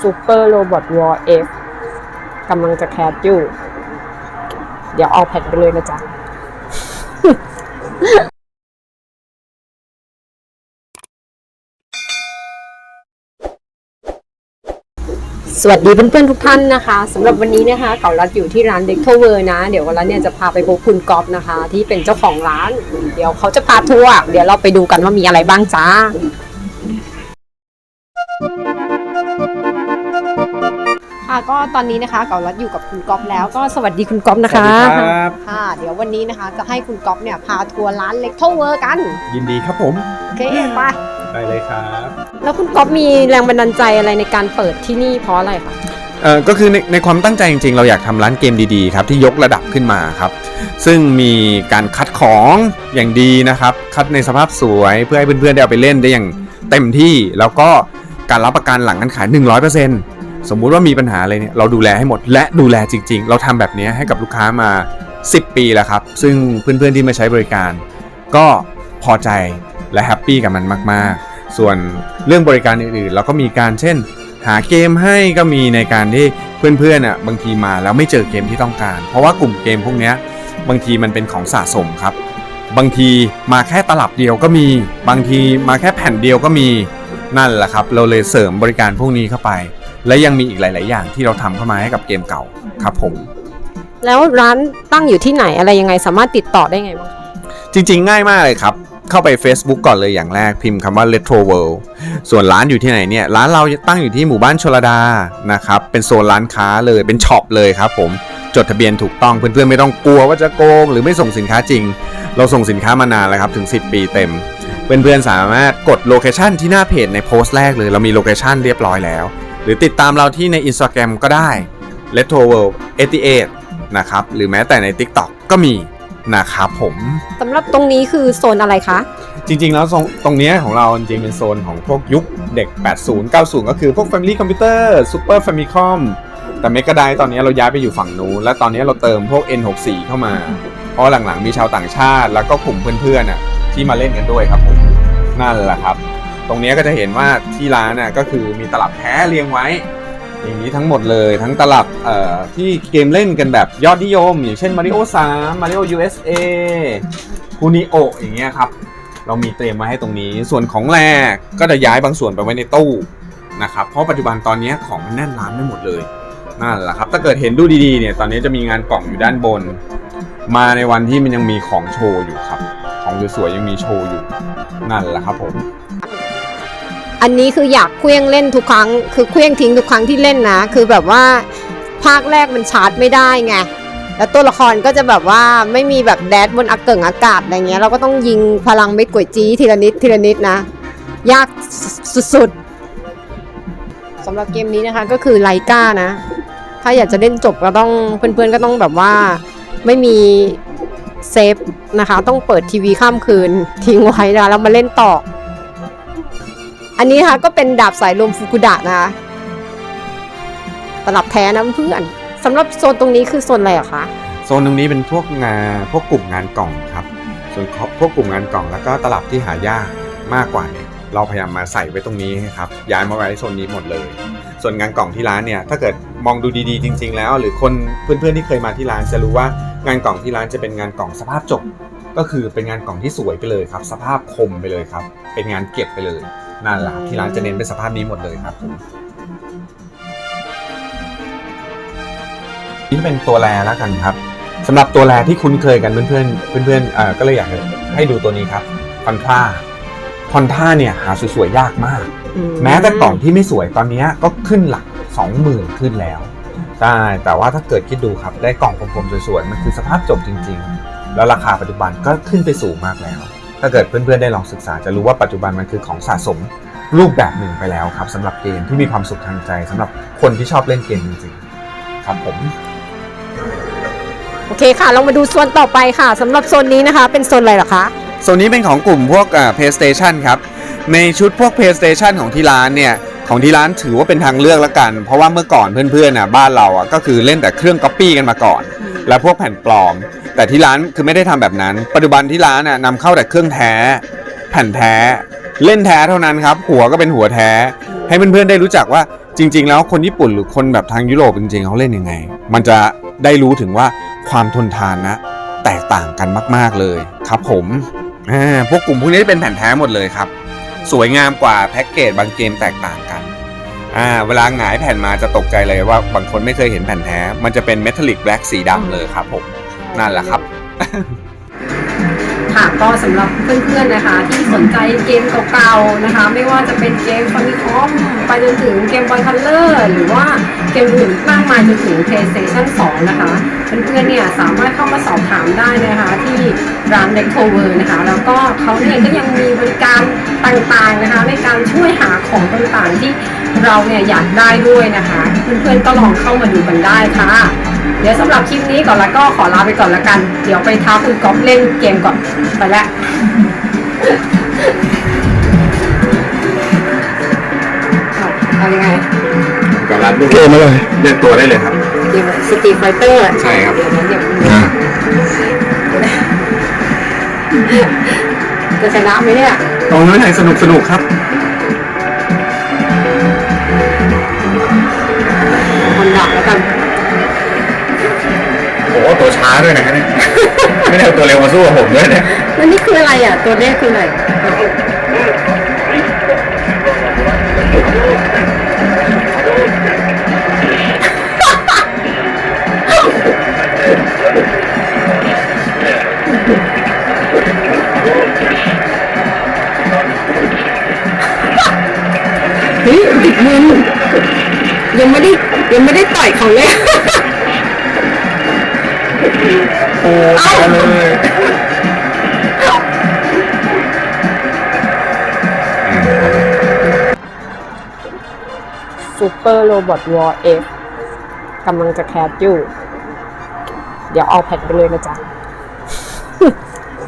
Super Robot War F กำลังจะแคสอยู่ เดี๋ยวเอาแพดไปเลยนะจ๊ะ สวัสดีเพื่อนๆทุกท่านนะคะสำหรับวันนี้นะคะเก่ารัดอยู่ที่ร้านเด็กเทเวอร์นะ เดี๋ยววันรัดเนี่ยจะพาไปพบคุณก๊อฟนะคะ ที่เป็นเจ้าของร้าน เดี๋ยวเขาจะพาทัวร์เดี๋ยวเราไปดูกันว่ามีอะไรบ้างจ้า ค่ะก็ตอนนี้นะคะเก่ารัดอยู่กับคุณก๊อฟแล้วก็สวัสดีคุณก๊อฟนะคะสวัสดีครับ ค่ะ เดี๋ยววันนี้นะคะจะให้คุณก๊อฟเนี่ยพาทัวร์ร้านเล็กเทเวอร์กันยินดีครับผมโอเคไปได้เลยครับแล้วคุณก๊อฟมีแรงบันดาลใจอะไรในการเปิดที่นี่เพราะอะไรคะเอ่อก็คือในในความตั้งใจจริงๆ เราอยากทำร้านเกมดีๆครับที่ยกระดับขึ้นมาครับ ซึ่งมีการคัดของอย่างดีนะครับ คัดในสภาพสวยเพื่อให้เพื่อนๆได้เอาไปเล่นได้อย่างเต็มที่แล้วก็การรับประกันหลังการขาย 100% สมมุติว่ามีปัญหาอะไรเนี่ยเราดูแลให้หมด และดูแลจริง ๆ เราทำแบบนี้ให้กับลูกค้ามา 10 ปีแล้วครับ ซึ่งเพื่อนๆที่มาใช้บริการ ก็พอใจและแฮปปี้กับมันมาก ๆ ส่วนเรื่องบริการอื่นๆ เราก็มีการเช่น หาเกมให้ก็มีในการที่เพื่อนๆอะบางทีมาแล้วไม่เจอเกมที่ต้องการ เพราะว่ากลุ่มเกมพวกนี้บางทีมันเป็นของสะสมครับ บางทีมาแค่ตลับเดียวก็มี บางทีมาแค่แผ่นเดียวก็มีนั่นแหละครับ เราเลยเสริมบริการพวกนี้เข้าไป และยังมีอีกหลาย ๆ อย่างที่เราทำเข้ามาให้กับเกมเก่าครับผม แล้วร้านตั้งอยู่ที่ไหนอะไรยังไงสามารถติดต่อได้ไงบ้างคะจริง ๆ ง่ายมากเลยครับ เข้าไป Facebook ก่อนเลยอย่างแรกพิมพ์คำว่า Retro World ส่วนร้านอยู่ที่ไหนเนี่ย ร้านเราตั้งอยู่ที่หมู่บ้านชลดานะครับ เป็นโซนร้านค้าเลยเป็นช็อปเลยครับผม จดทะเบียนถูกต้องเพื่อนๆไม่ต้องกลัวว่าจะโกง หรือไม่ส่งสินค้าจริง เราส่งสินค้ามานานแล้วครับถึง 10 ปีเต็ม เพื่อนๆสามารถกดโลเคชันที่หน้าเพจในโพสต์แรกเลย เรามีโลเคชันเรียบร้อยแล้ว หรือติดตามเราที่ใน Instagram ก็ได้ Retro World 88นะครับ หรือแม้แต่ใน TikTok ก็มีนะครับผม สำหรับตรงนี้คือโซนอะไรคะ จริงๆ แล้วตรงตรงเนี้ยของเราจริงๆเป็นโซนของพวกยุคเด็ก 80 90 ก็คือพวก Family Computer Super Famicom แต่ Mega Drive ตอนนี้เราย้ายไปอยู่ฝั่งนู้นและตอนนี้เราเติมพวก N64 เข้ามา เพราะหลังๆมีชาวต่างชาติ แล้วก็กลุ่มเพื่อนๆน่ะที่มาเล่นกันด้วยครับผม นั่นแหละครับ ตรงนี้ก็จะเห็นว่าที่ร้านน่ะก็คือมีตลับแท้เรียงไว้ อย่างนี้ทั้งหมดเลยทั้งตลับเอ่อที่เกมเล่นกันแบบยอดนิยม อย่างเช่น Mario 3 Mario USA คูนิโออย่างเงี้ยครับ เรามีเตรียมไว้ให้ตรงนี้ ส่วนของแรกก็จะย้ายบางส่วนไปไว้ในตู้นะครับ เพราะปัจจุบันตอนนี้ของมันแน่นร้านไม่หมดเลยนั่นแหละครับ ถ้าเกิดเห็นดูดีๆเนี่ย ตอนนี้จะมีงานกล่องอยู่ด้านบน มาในวันที่มันยังมีของโชว์อยู่ครับ ของสวยๆยังมีโชว์อยู่ นั่นแหละครับผม อันนี้คืออยากเคลี้ยงเล่นทุกครั้ง คือเคลี้ยงทิ้งทุกครั้งที่เล่นนะ คือแบบว่าภาคแรกมันชาร์จไม่ได้ไง แล้วตัวละครก็จะแบบว่าไม่มีแบบแดดบนอากเกิงอากาศอะไรเงี้ย เราก็ต้องยิงพลังเม็ดก๋วยจี้ทีละนิดทีละนิดนะ ยากสุดๆสำหรับเกมนี้นะคะก็คือไลกานะ ถ้าอยากจะเล่นจบก็ต้องเพื่อนๆก็ต้องแบบว่าไม่มีเซฟนะคะ ต้องเปิดทีวีข้ามคืนทิ้งไว้นะแล้วมาเล่นต่อ อันนี้นะคะก็เป็นดาบสายลมฟุกุดะนะคะตลับแท้นะเพื่อนสำหรับโซนตรงนี้คือโซนอะไรอคะ โซนตรงนี้เป็นพวกงานพวกกลุ่มงานกล่องครับ ส่วนพวกกลุ่มงานกล่องแล้วก็ตลับที่หายากมากกว่าเนี่ยเราพยายามมาใส่ไว้ตรงนี้ครับย้ายมาไว้โซนนี้หมดเลย ส่วนงานกล่องที่ร้านเนี่ยถ้าเกิดมองดูดีๆ จริง ๆ แล้ว หรือคนเพื่อนๆที่เคยมาที่ร้านจะรู้ว่างานกล่องที่ร้านจะเป็นงานกล่องสภาพจบ ก็คือเป็นงานกล่องที่สวยไปเลยครับ สภาพคมไปเลยครับ เป็นงานเก็บไปเลย นั่นแหละครับที่ร้านจะเน้นเป็นสภาพนี้หมดเลยครับผมนี่เป็นตัวแรแล้วกันครับสำหรับตัวแรที่คุ้นเคยกันเพื่อนๆเพื่อนๆเอ่อก็เลยอยากให้ดูตัวนี้ครับคอนท่าคอนท่าเนี่ยหาสวยๆยากมากอืแม้แต่กล่องที่ไม่สวยตอนนี้ก็ขึ้นหลัก20,000ขึ้นแล้วใช่แต่ว่าถ้าเกิดคิดดูครับได้กล่องกลมๆสวยๆมันคือสภาพจบจริง ๆ แล้วราคาปัจจุบันก็ขึ้นไปสูงมากแล้ว ถ้าเกิดเพื่อนๆได้ลองศึกษาจะรู้ว่าปัจจุบันมันคือของสะสมรูปแบบหนึ่งไปแล้วครับสำหรับเกมที่มีความสุขทางใจสำหรับคนที่ชอบเล่นเกมจริงๆครับผมโอเคค่ะเรามาดูโซนต่อไปค่ะสำหรับโซนนี้นะคะ เป็นโซนอะไรเหรอคะโซนนี้เป็นของกลุ่มพวกอ่า PlayStation ครับ ในชุดพวก PlayStation ของที่ร้านเนี่ย ของที่ร้านถือว่าเป็นทางเลือกละกัน เพราะว่าเมื่อก่อนเพื่อนๆน่ะบ้านเราอะก็คือเล่นแต่เครื่องก๊อปปี้กันมาก่อน และพวกแผ่นปลอม แต่ที่ร้านคือไม่ได้ทำแบบนั้น ปัจจุบันที่ร้านน่ะนำเข้าแต่เครื่องแท้ แผ่นแท้ เล่นแท้เท่านั้นครับ หัวก็เป็นหัวแท้ ให้เพื่อนๆได้รู้จักว่าจริง ๆ แล้วคนญี่ปุ่นหรือคนแบบทางยุโรปจริงๆเขาเล่นยังไง มันจะได้รู้ถึงว่าความทนทานนะแตกต่างกันมาก ๆเลยครับ ผมอ่าพวกกลุ่มพวกนี้เป็นแผ่นแท้หมดเลยครับ สวยงามกว่าแพ็กเกจบางเกมแตกต่างกันอ่าเวลาหงายแผ่นมาจะตกใจเลยว่าบางคนไม่เคยเห็นแผ่นแท้ มันจะเป็นเมทัลลิกแบล็กสีดำเลยครับผมนั่นแหละครับ ค่ะก็สำหรับเพื่อนๆนะคะ ที่สนใจเกมเก่าๆนะคะ ไม่ว่าจะเป็นเกมฟามิคอมไปจนถึงเกมบอลคัลเลอร์หรือว่าเกมอื่นมากมายจนถึง PlayStation 2 นะคะ เพื่อนๆเนี่ยสามารถเข้ามาสอบถามได้นะคะที่ร้าน d e c o v e r นะคะ แล้วก็เขาเนี่ยก็ยังมีบริการต่างๆนะคะ ในการช่วยหาของต่างๆที่เราเนี่ยอยากได้ด้วยนะคะ เพื่อนๆก็ลองเข้ามาดูกันได้ค่ะ เดี๋ยวสำหรับคลิปนี้ก่อนแล้วก็ขอลาไปก่อนละกัน เดี๋ยวไปท้าคุณก๊อฟเล่นเกมก่อนไปล้วเอายังไง กำลังดูเกมอะไรเลือกตัวได้เลยครับเกมสตรีทไฟเตอร์ใช่ครับเดี๋ยวนะเดี๋ยวอ่าจะชนะไหมเนี่ยตรงนั้นไหนสนุกสนุกครับ คนดักแล้วกันโอ้ตัวช้าด้วยนะครับเนี่ย ไม่ได้เอาตัวเร็วมาสู้กับผมด้วยเนี่ย แล้วนี่คืออะไรอะ ตัวเลขคืออะไร เฮ้ยติดมือยังไม่ได้ยังไม่ได้ต่อยเขาเลย โอ้มาเลยซูเปอร์โรบอทวอร์เอฟกำลังจะแคสอยู่ เดี๋ยวเอาแผ่นไปเลยนะจ๊ะ